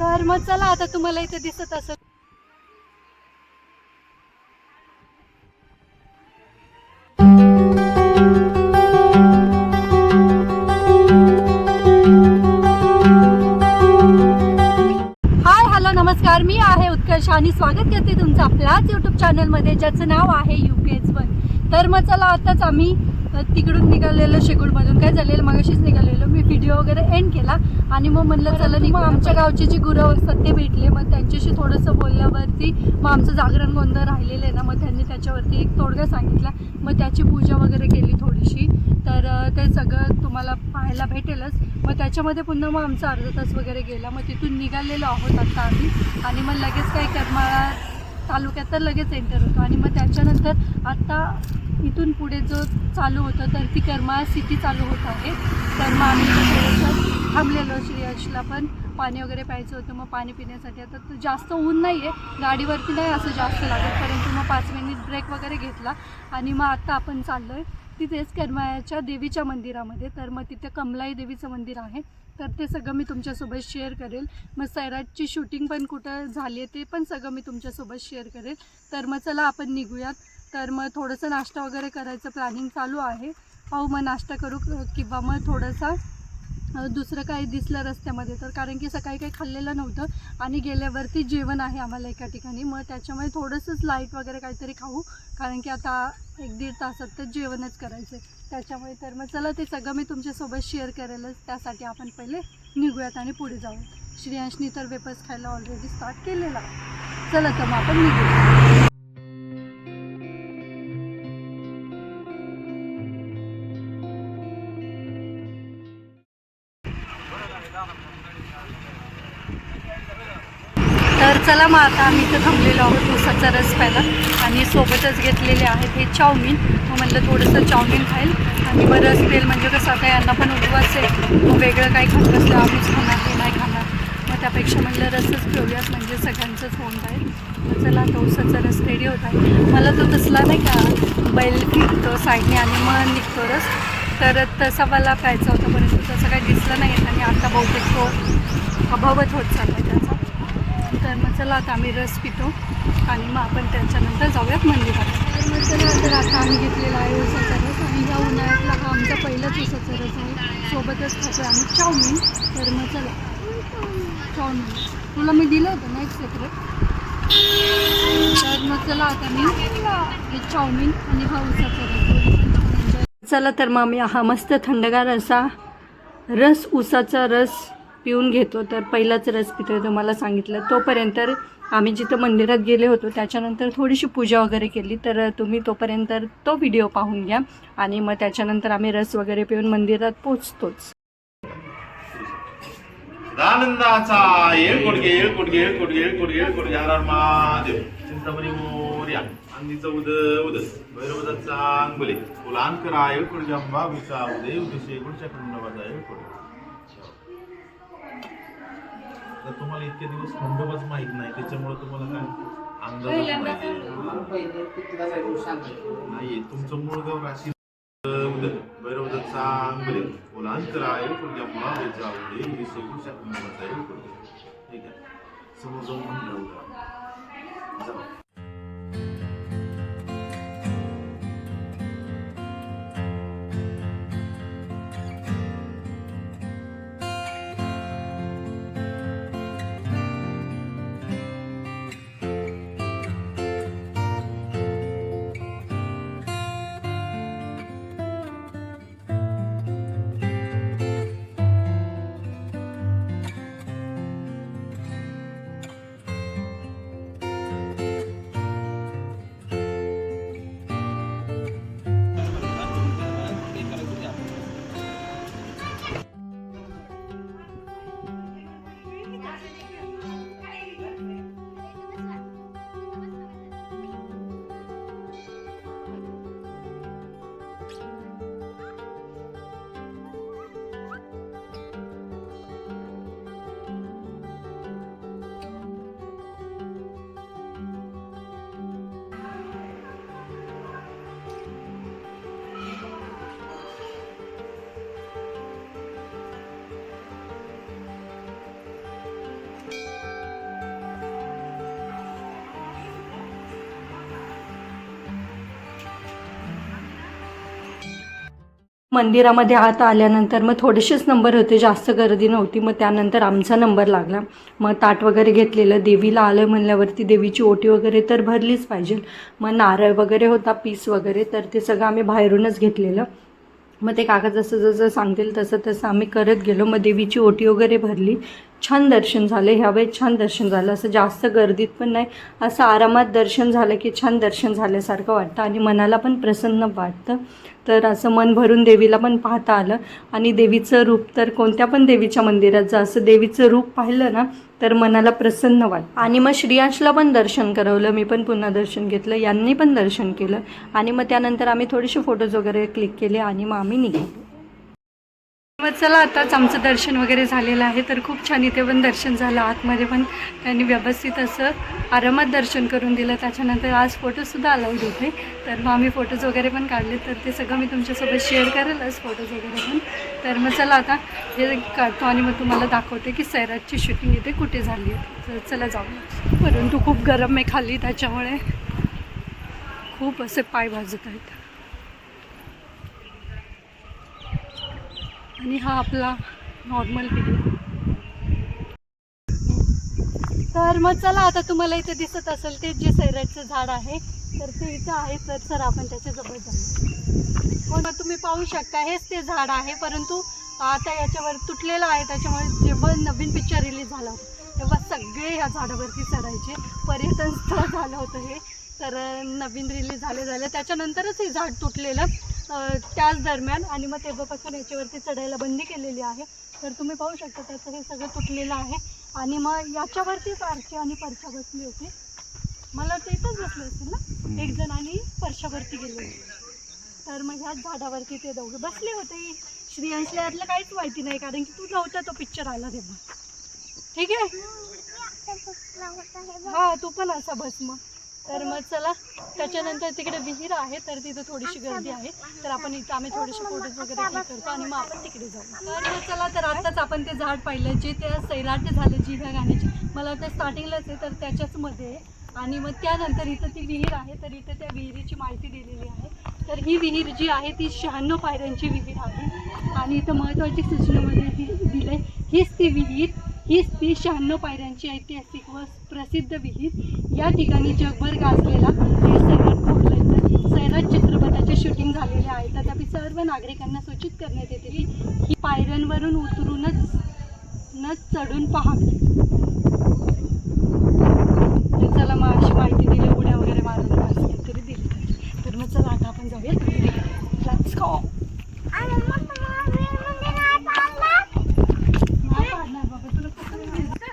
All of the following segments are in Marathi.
तर मग चला आता तुम्हाला इथे दिसत असेल. हाय हॅलो नमस्कार. मी आहे उत्कर्ष आणि स्वागत करते तुमचं आपल्याच यूट्यूब चॅनलमध्ये ज्याचं नाव आहे यू के एच वन तर मग चला आताच आम्ही अ, तिकडून निघालेलो शेगूळमधून काय झालेलं? मगाशीच निघालेलो. मी व्हिडिओ वगैरे एंड केला आणि मग म्हणलं चला मग आमच्या गावचे जे गुरु असतात ते भेटले. मग त्यांच्याशी थोडंसं बोलल्यावरती मग आमचं जागरण गोंधळ राहिलेलं आहे ना. मग त्यांनी त्याच्यावरती एक तोडगा सांगितला. मग त्याची पूजा वगैरे केली थोडीशी. तर ते सगळं तुम्हाला पाहायला भेटेलच. मग त्याच्यामध्ये पुन्हा मग आमचा अर्धा तास वगैरे गेला. मग तिथून निघालेलो आहोत आता आम्ही. आणि मग लगेच काय करमाळा तालुक्यात तर लगेच एंटर होतो. आणि मग त्याच्यानंतर आता इथून पुढे जो चालू होतं तर ती कर्मा सिटी चालू होत आहे. तर मग आम्ही थांबलेलो श्रेयशला पण. पाणी वगैरे प्यायचं होतं मग पाणी पिण्यासाठी. आता तर जास्त ऊन नाही आहे गाडीवरती नाही असं जास्त लागत परंतु मग पाच मिनिट ब्रेक वगैरे घेतला. आणि मग आत्ता आपण चाललो आहे तिथेच करमाळ्याच्या देवीच्या मंदिरामध्ये. तर मग तिथे कमलाई देवीचं मंदिर आहे. तर ते सगळं मी तुमच्यासोबत शेअर करेल. मग सैराटची शूटिंग पण कुठं झाली आहे ते पण सगळं मी तुमच्यासोबत शेअर करेल. तर मग चला आपण निघूयात. तर मग थोडंसं नाश्ता वगैरे करायचं प्लॅनिंग चालू आहे. पाहू मग नाश्ता करू किंवा मग थोडंसं दुसरं काही दिसलं रस्त्यामध्ये तर कारण की सकाळी काही खाल्लेलं नव्हतं आणि गेल्यावरती जेवण आहे आम्हाला एका ठिकाणी. मग त्याच्यामुळे थोडंसंच लाइट वगैरे काहीतरी खाऊ कारण की आता एक दीड तासात तर जेवणच करायचं आहे त्याच्यामुळे तर मग चला ते सगळं मी तुमच्यासोबत शेअर करेलच. त्यासाठी आपण पहिले निघूयात आणि पुढे जाऊयात. श्रेयांशनी तर वेपर्स खायला ऑलरेडी स्टार्ट केलेला. चला तर मग आपण निघूया चला मग आता आम्ही इथं थांबलेलो आहोत उसाचा रस प्यायला. आणि सोबतच घेतलेले आहेत हे चाऊमिन. मग म्हणलं थोडंसं चाऊमिन खाईल. आणि मग रस पेल म्हणजे कसं आता यांना पण उपवास आहे. मग वेगळं काही खात बसलं आम्हीच खाणार ते नाही खाणार. मग त्यापेक्षा म्हणलं रसच पिऊयात म्हणजे सगळ्यांचंच होऊन जाईल. मग चला आता उसाचा रस रेडी होत आहे. मला तो तसला नाही का बैल फिरतो साईडने आणि मग निघतो रस. तर तसा मला प्यायचा होता परंतु तसं काही दिसलं नाही. येत आणि आता बहुतेक तो अभावच होत चालला आहे त्याचा. तर मग चला आता आम्ही रस पितो आणि मग आपण त्याच्यानंतर जाऊयात मंदिरात. तर मग चला तर आता आम्ही घेतलेला आहे उसाचा रस आणि या उन्हाळ्यातला हा आमचा पहिलाच उसाचा रस आहे. सोबतच खातो आम्ही चाऊमिन. तर मग चला. चाऊमिन. तुला मी दिलं होतं ना एक सेपरेट तर मग चला आता मी हे चाऊमिन आणि हा उसाचा रस चला तर मग आम्ही हा मस्त थंडगार असा रस उसाचा रस पिऊन घेतो. तर पहिलाच रस पितो तुम्हाला सांगितलं. तोपर्यंत आम्ही जिथं मंदिरात गेले होतो त्याच्यानंतर थोडीशी पूजा वगैरे केली. तर तुम्ही तोपर्यंत तो व्हिडिओ पाहून घ्या. आणि मग त्याच्यानंतर आम्ही रस वगैरे पिऊन मंदिरात पोचतोच आनंदाचा येळकोटगे येळकोटगे येळकोटगे येळकोटगे येळकोटगे. हर हर महादेव. चिंतामणी मोर्या. उद उद. भैरवदाचा अंगुले अंबा विचा उदय गुडच्या तर तुम्हाला इतके दिवस खंडोबाच माहीत नाही. त्याच्यामुळे तुम्हाला काय अंदाज नाही तुमचं मूळ गाव राशी भैरवदत्तचा अंगले ओलांतरा येळकोटग्या मुळावेचा उदय विषय गुडच्या खंडोबाचा येळकोट ठीक आहे. समोर जाऊन जाऊ मंदिरामध्ये आत आल्यानंतर मग थोडेसेच नंबर होते जास्त गर्दी नव्हती. मग त्यानंतर आमचा नंबर लागला. मग ताट वगैरे घेतलेलं देवीला आलं म्हणल्यावरती देवीची ओटी वगैरे तर भरलीच पाहिजे. मग नारळ वगैरे होता पीस वगैरे तर ते सगळं आम्ही बाहेरूनच घेतलेलं. मग ते काका जसं जसं सांगतील तसं तसं आम्ही करत गेलो. मग देवीची ओटी वगैरे भरली. छान दर्शन झालं. ह्यावेळेस छान दर्शन झालं. असं जास्त गर्दीत पण नाही. असं आरामात दर्शन झालं की छान दर्शन झाल्यासारखं वाटतं आणि मनाला पण प्रसन्न वाटतं. तर असं मन भरून देवीला पण पाहता आलं. आणि देवीचं रूप तर कोणत्या पण देवीच्या मंदिरात जा असं देवीचं रूप पाहिलं ना तर मनाला प्रसन्न वाट आणि मग श्रियांशला पण दर्शन करवलं मी पण पुन्हा दर्शन घेतलं यांनी पण दर्शन केलं. आणि मग त्यानंतर आम्ही थोडेसे फोटोज वगैरे क्लिक केले आणि मग आम्ही निघालो. चला आताच आमचं दर्शन वगैरे झालेलं आहे. तर खूप छान इथे पण दर्शन झालं. आतमध्ये पण त्यांनी व्यवस्थित असं आरामात दर्शन करून दिलं. त्याच्यानंतर आज फोटोसुद्धा अलाउड होते. तर मग आम्ही फोटोज वगैरे पण काढले. तर ते सगळं मी तुमच्यासोबत शेअर करेलच फोटोज वगैरे पण. तर मग चला आता हे काढतो आणि मग तुम्हाला दाखवते की सैराटची शूटिंग इथे कुठे झाली आहे. तर चला जाऊ परंतु खूप गरम आहे खाली. त्याच्यामुळे खूप असे पाय भाजत आहेत. आणि हा आपला नॉर्मल व्हिडिओ तर मग चला आता तुम्हाला इथे दिसत असेल ते जे सैराटचं झाड आहे तर ते इथं आहे. तर सर आपण त्याच्याजवळ जाऊ. मग तुम्ही पाहू शकता हेच ते झाड आहे. परंतु आता याच्यावर तुटलेलं आहे. त्याच्यामुळे जेव्हा नवीन पिक्चर रिलीज झाला होता तेव्हा सगळे ह्या झाडावरती चढायचे. पर्यटन स्थळ झालं होतं हे. तर नवीन रिलीज झाले झाले. त्याच्यानंतरच हे झाड तुटलेलं. त्याच दरम्यान आणि मग तेव्हापासून याच्यावरती चढायला बंदी केलेली आहे. तर तुम्ही पाहू शकता त्याचं हे सगळं तुटलेलं आहे. आणि मग याच्यावरतीच आरची आणि परशा बसली होती. मला वाटतं इथंच बसले असतील ना? एक जण आणि परशावरती गेले होते. तर मग ह्याच झाडावरती ते दोघे बसले होते. श्रेयांशला यातलं काहीच माहिती नाही कारण की तू नव्हता तो पिक्चर आला तेव्हा. ठीक आहे? हा तू पण असा बस मग. तर मग चला त्याच्यानंतर तिकडे विहीर आहे तर तिथं थोडीशी गर्दी आहे. तर आपण इथं आम्ही थोडेसे फोटोज वगैरे क्लिक करतो आणि मग आपण तिकडे जाऊ. तर मग चला तर आत्ताच आपण ते झाड पाहिलं जे त्या सैराट झालं जी ह्या गाण्याची. मला ते स्टार्टिंगलाच आहे तर त्याच्याच मध्ये. आणि मग त्यानंतर इथं ती विहीर आहे तर इथं त्या विहिरीची माहिती दिलेली आहे. तर ही विहीर जी आहे ती शहाण्णव पायऱ्यांची विहीर आहे. आणि इथं महत्त्वाची सूचनेमध्ये दि दिलं हीच ती विहीर हीच ती शहाण्णव पायऱ्यांची ऐतिहासिक व प्रसिद्ध विहीर या ठिकाणी जगभर गाजलेला हे सैराट फोडलं सैराट चित्रपटाचे शूटिंग झालेले आहे. तथापि सर्व नागरिकांना सूचित करण्यात येते की ही पायऱ्यांवरून उतरूनच न चढून पहावी चला मग अशी माहिती दिली उड्या वगैरे मारून. तरी दिली तर मग चला आता आपण जाऊया लेट्स गो नाही काढणार बाबा तुला कसं दिसतं?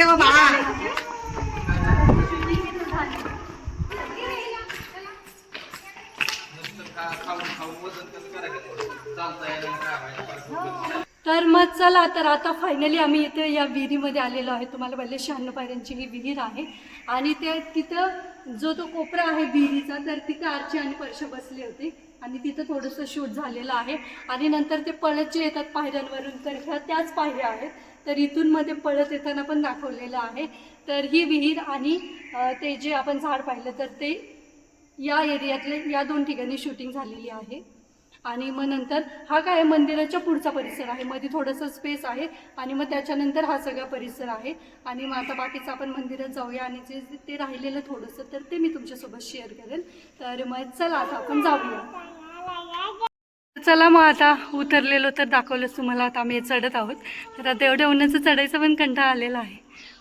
तू बाळा. तर मग चला तर आता फायनली आम्ही इथे या विहिरीमध्ये आलेलो आहे. तुम्हाला पहिले शहाण्णव पायऱ्यांची ही विहीर आहे. आणि ते तिथं जो तो कोपरा आहे विहिरीचा तर तिथं आरची आणि परशे बसले होते. आणि तिथं थोडंसं शूट झालेलं आहे. आणि नंतर ते पळत जे येतात पायऱ्यांवरून तर ह्या त्याच पायऱ्या आहेत. तर इथूनमध्ये पळत येताना पण दाखवलेलं आहे. तर ही विहीर आणि ते जे आपण झाड पाहिलं तर ते या एरियातले या दोन ठिकाणी शूटिंग झालेली आहे. आणि मग नंतर हा काय मंदिराच्या पुढचा परिसर आहे. मध्ये थोडंसं स्पेस आहे आणि मग त्याच्यानंतर हा सगळा परिसर आहे. आणि मग आता बाकीचं आपण मंदिरात जाऊया आणि जे जे ते राहिलेलं थोडंसं तर ते मी तुमच्यासोबत शेअर करेन तर मग चला आता आपण जाऊया. चला मग आता उतरलेलो तर दाखवलंच तुम्हाला आता आम्ही चढत आहोत. तर आता एवढ्या उन्हाचं चढायचं पण कंटाळा आलेला आहे.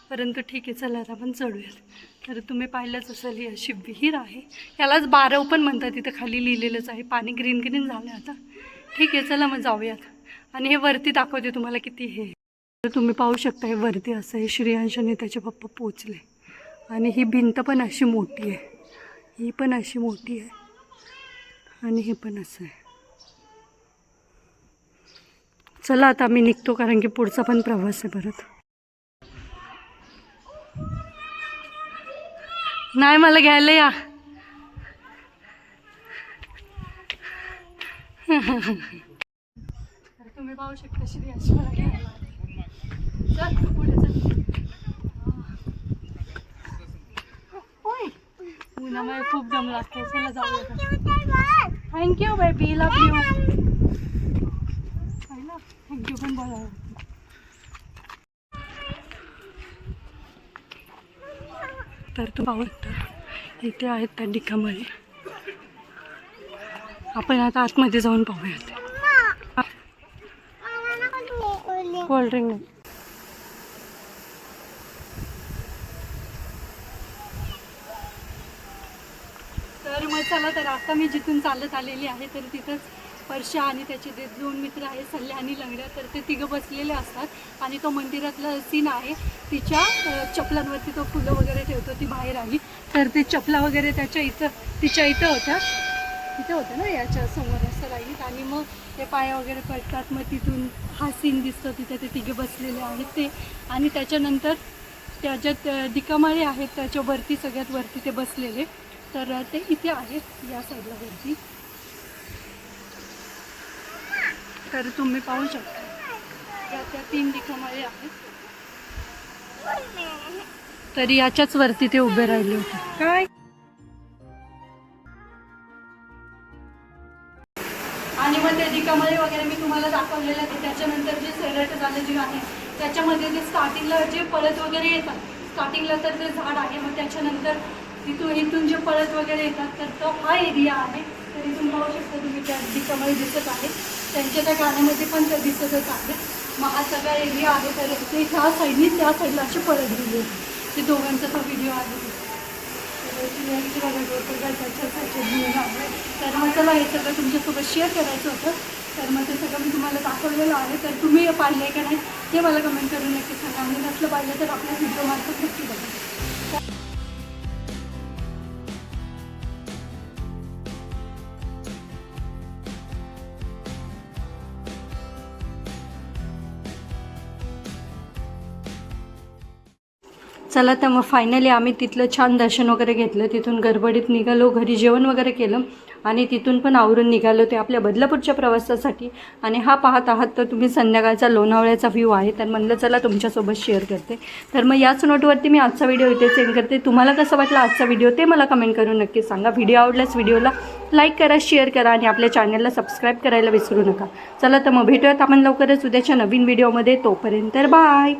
परंतु ठीक आहे चला आता आपण चढूयात. तर तुम्ही पाहिलंच असेल ही अशी विहीर आहे. यालाच बारव पण म्हणतात इथं खाली लिहिलेलंच आहे. पाणी ग्रीन ग्रीन झालं आता. ठीक आहे चला मग जाऊयात. आणि हे वरती दाखवते तुम्हाला किती हे. तर तुम्ही पाहू शकता हे वरती असं आहे श्रेयांशाने त्याचे पप्पा पोचले. आणि ही भिंत पण अशी मोठी आहे. ही पण अशी मोठी आहे. आणि हे पण असं आहे. चला आता मी निघतो कारण की पुढचा पण प्रवास आहे परत. नाही मला घ्यायला या. तुम्ही पाहू शकता श्री उन्हामुळे खूप दम लागतो चला जाऊया. थँक्यू बेबी लव यू पण बघा तर तू पाहू इथे आहेत त्या डिकामध्ये आपण आता आतमध्ये जाऊन पाहूयात. कोल्ड्रिंक तर मग चला तर आता मी जिथून चालत आलेली आहे तर तिथंच परशा आणि त्याचे जे दोन मित्र आहेत सल्ल्या आणि लंगड्या तर ते तिघं बसलेले असतात. आणि तो मंदिरातला सीन आहे. तिच्या चपलांवरती तो फुलं वगैरे ठेवतो ती बाहेर आली. तर ते चपला वगैरे त्याच्या इथं तिच्या इथं होत्या. इथं होतं ना याच्या समोर असं राहील आणि मग ते पाया वगैरे पडतात. मग तिथून हा सीन दिसतो. तिथे ते तिघे बसलेले आहेत ते. आणि त्याच्यानंतर त्याच्यात दिकामाळे आहेत त्याच्यावरती सगळ्यात वरती ते बसलेले. तर ते इथे आहेत या साईडला वरती. तर तुम्ही पाहू शकता. या त्या तीन दिकामाळे आहेत. तरी याच्याच वरती ते उभे राहिले होते. काय? आणि मग ते दिकामळे वगैरे मी तुम्हाला दाखवलेलं आहे त्याच्यानंतर जे सेरट झालं जे आहे त्याच्यामध्ये ते स्टार्टिंगला जे पळत वगैरे येतात स्टार्टिंगला तर ते झाड आहे. मग त्याच्यानंतर तिथून इथून जे पळत वगैरे येतात तर तो हा एरिया आहे. तर इथून पाहू शकता तुम्ही त्या दिकामळे दिसत आहे. त्यांच्या त्या गाण्यामध्ये पण ते दिसतच आहे. मग हा सगळा एरिया आहे तर ते ह्या साईडनी त्या साईडला असे पळत गेले ते दोघांचा तो व्हिडिओ आहे. तर मग चला हे सगळं तुमच्यासोबत शेअर करायचं होतं. तर मग ते सगळं मी तुम्हाला दाखवलेलं आहे. तर तुम्ही पाहिलं आहे का नाही ते मला कमेंट करून नक्की सांगा. आणि नसलं पाहिजे तर आपल्या व्हिडिओमार्फत नक्की बघा. चला तर मग फायनली आम्ही तिथलं छान दर्शन वगैरे घेतलं. तिथून गडबडीत निघालो घरी जेवण वगैरे केलं आणि तिथून पण आवरून निघालो ते आपल्या बदलापूरच्या प्रवासासाठी. आणि हा पाहत आहात तर तुम्ही संध्याकाळचा लोणावळ्याचा व्ह्यू आहे. तर म्हणलं चला तुमच्यासोबत शेअर करते. तर मग याच नोटवरती मी आजचा व्हिडिओ इथे सेंड करते. तुम्हाला कसं वाटलं आजचा व्हिडिओ ते मला कमेंट करून नक्की सांगा. व्हिडिओ आवडल्यास व्हिडिओला लाईक करा शेअर करा आणि आपल्या चॅनलला सबस्क्राईब करायला विसरू नका. चला तर मग भेटूयात आपण लवकरच उद्याच्या नवीन व्हिडिओमध्ये तोपर्यंत बाय